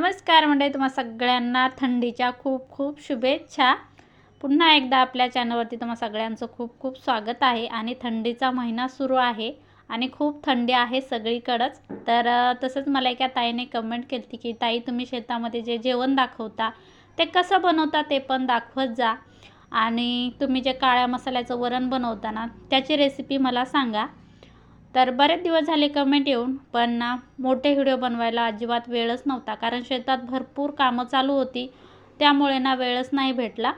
नमस्कार म्हणजे तुम्हा सगळ्यांना थंडीच्या खूप खूप शुभेच्छा. पुन्हा एकदा आपल्या चॅनलवरती तुम्हा सगळ्यांचं खूप खूप स्वागत आहे आणि थंडीचा महिना सुरू आहे आणि खूप थंडी आहे सगळीकडंच. तर तसंच मला एका ताईने कमेंट केली होती की ताई तुम्ही शेतामध्ये जे जेवण दाखवता ते कसं बनवता ते पण दाखवत जा. आणि तुम्ही जे काळ्या मसाल्याचं वरण बनवता ना त्याची रेसिपी मला सांगा. तर बरेच दिवस झाले कमेंट येऊन पण ना मोठे व्हिडिओ बनवायला अजिबात वेळच नव्हता. कारण शेतात भरपूर कामं चालू होती. त्यामुळे ना वेळच नाही भेटला.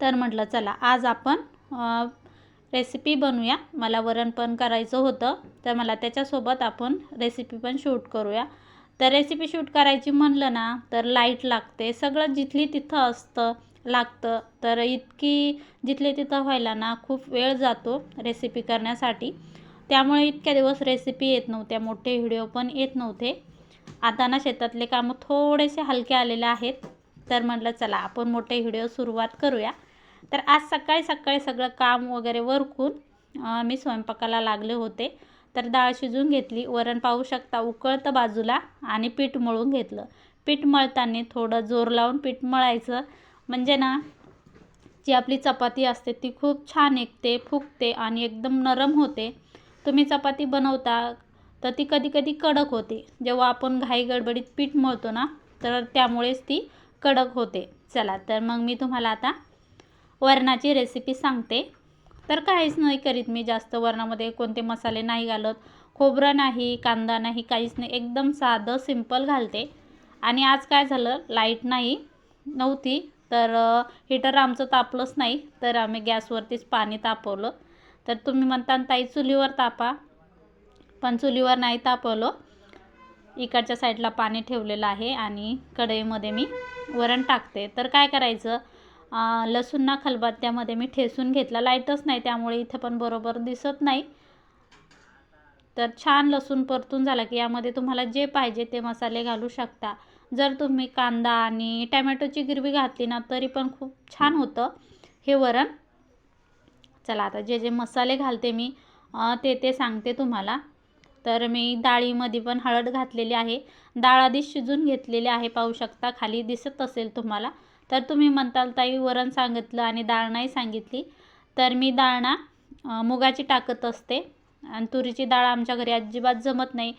तर म्हटलं चला आज आपण रेसिपी बनवूया. मला वरण पण करायचं होतं. तर मला त्याच्यासोबत आपण रेसिपी पण शूट करूया. तर रेसिपी शूट करायची म्हणलं ना तर लाइट लागते. सगळं जिथली तिथं असतं लागतं. तर इतकी जिथले तिथं व्हायला ना खूप वेळ जातो रेसिपी करण्यासाठी. त्यामुळे इतक्या दिवस रेसिपी येत नव्हत्या मोठे व्हिडिओ पण येत नव्हते. आता ना शेतातले कामं थोडेसे हलके आलेले आहेत. तर म्हटलं चला आपण मोठे व्हिडिओ सुरुवात करूया. तर आज सकाळी सकाळी सगळं काम वगैरे वरकून मी स्वयंपाकाला लागले होते. तर डाळ शिजून घेतली. वरण पाहू शकता उकळतं बाजूला आणि पीठ मळून घेतलं. पीठ मळताना थोडं जोर लावून पीठ मळायचं. म्हणजे ना जी आपली चपाती असते ती खूप छान निघते फुगते आणि एकदम नरम होते. तुम्ही चपाती बनवता तर ती कधी कधी कडक होते. जेव्हा आपण घाई गडबडीत पीठ मळतो ना तर त्यामुळेच ती कडक होते. चला तर मग मी तुम्हाला आता वरणाची रेसिपी सांगते. तर काहीच नाही करीत मी जास्त. वरणामध्ये कोणते मसाले नाही घालत. खोबरं नाही कांदा नाही काहीच नाही. एकदम साधं सिंपल घालते. आणि आज काय झालं? लाइट नाही नव्हती. तर हिटर आमचं तापलंच नाही. तर आम्ही गॅसवरतीच पाणी तापवलं. तर तुम्ही म्हणता ताई चुलीवर तापा. पण चुलीवर नाही तापवलं. इकडच्या साईडला पाणी ठेवलेलं आहे आणि कढईमध्ये मी वरण टाकते. तर काय करायचं? लसूण ना खलबत्त्यामध्ये मी ठेसून घेतला. लाईटच नाही त्यामुळे इथं पण बरोबर दिसत नाही. तर छान लसूण परतून झाला की यामध्ये तुम्हाला जे पाहिजे ते मसाले घालू शकता. जर तुम्ही कांदा आणि टॅमॅटोची गिरवी घातली ना तरी पण खूप छान होतं हे वरण. चला आता जे जे मसाले घालते मी ते ते सांगते तुम्हाला. तर मी डाळीमध्ये पण हळद घातलेली आहे. डाळ आधी शिजून घेतलेली आहे पाहू शकता खाली दिसत असेल तुम्हाला. तर तुम्ही म्हणताल ताई वरण सांगितलं आणि डाळ नाही सांगितली. तर मी डाळणा मुगाची टाकत असते. आणि तुरीची डाळ आमच्या घरी अजिबात जमत नाही.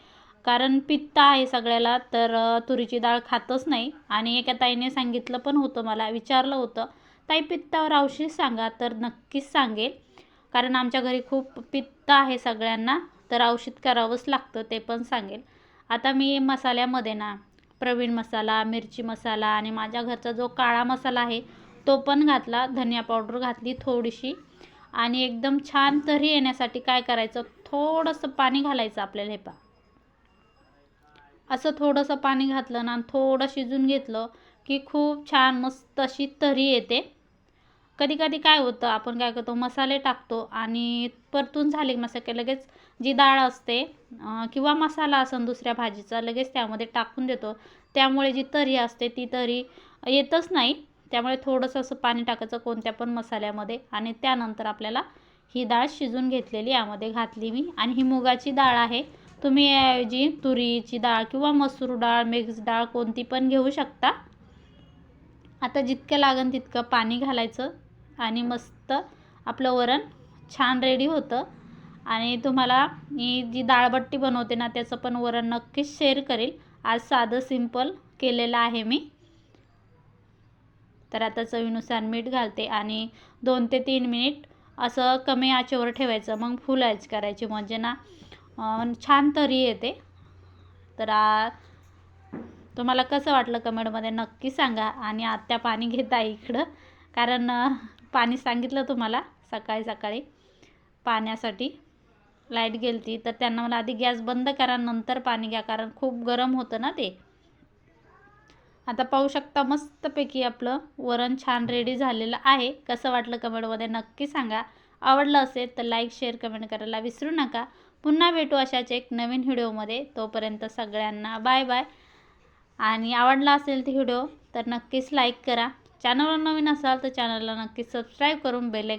कारण पित्त आहे सगळ्याला तर तुरीची डाळ खातच नाही. आणि एका ताईने सांगितलं पण होतं मला विचारलं होतं. ताई पित्तावर औषध सांगा तर नक्कीच सांगेल. कारण आमच्या घरी खूप पित्त आहे सगळ्यांना तर औषध करावंच लागतं ते पण सांगेल. आता मी मसाल्यामध्ये ना प्रवीण मसाला मिरची मसाला आणि माझ्या घरचा जो काळा मसाला आहे तो पण घातला धनिया पावडर घातली थोडीशी. आणि एकदम छान तरी येण्यासाठी काय करायचं थोडंसं पाणी घालायचं आपल्याला हे पा असं थोडंसं पाणी घातलं ना थोडं शिजून घेतलं की खूप छान मस्त अशी तरी येते. कधी कधी काय होतं आपण काय करतो मसाले टाकतो आणि परतून झाले की मसाले लगेच जी डाळ असते किंवा मसाला असेल दुसऱ्या भाजीचा लगेच त्यामध्ये टाकून देतो. त्यामुळे जी तरी असते ती तरी येतच नाही. त्यामुळे थोडंसं असं पाणी टाकायचं कोणत्या पण मसाल्यामध्ये आणि त्यानंतर आपल्याला ही डाळ शिजून घेतलेली यामध्ये घातली मी. आणि ही मुगाची डाळ आहे. तुम्ही याऐवजी तुरीची डाळ किंवा मसूर डाळ मिक्स डाळ कोणती पण घेऊ शकता. आता जितकं लागेल तितकं पाणी घालायचं. आणि मस्त आपलं वरण छान रेडी होतं. आणि तुम्हाला मी जी डाळबट्टी बनवते ना त्याचं पण वरण नक्कीच शेअर करेल. आज साधं सिंपल केलेलं आहे मी. तर आता चवीनुसार मीठ घालते आणि दोन ते तीन मिनिट असं कमी आचेवर ठेवायचं. मग फुल ॲच करायची. म्हणजे ना छान तरी येते. तर तुम्हाला कसं वाटलं कमेंटमध्ये नक्की सांगा. आणि आत्या पाणी घेता इकडं. कारण पाणी सांगितलं तुम्हाला सकाळी सकाळी पाण्यासाठी. लाइट गेलती तर त्यांना मला आधी गॅस बंद करा नंतर पाणी घ्या कारण खूप गरम होतं ना ते. आता पाहू शकता मस्तपैकी आपलं वरण छान रेडी झालेलं आहे. कसं वाटलं कमेंटमध्ये नक्की सांगा. आवडलं असेल तर लाईक शेअर कमेंट करायला विसरू नका. पुन्हा भेटू अशाच एक नवीन व्हिडिओमध्ये. तोपर्यंत सगळ्यांना बाय बाय आणि आवडला असेल ते व्हिडिओ तर नक्कीच लाईक करा. चॅनलवर नवीन असाल तर चॅनलला नक्की सबस्क्राईब करून बेल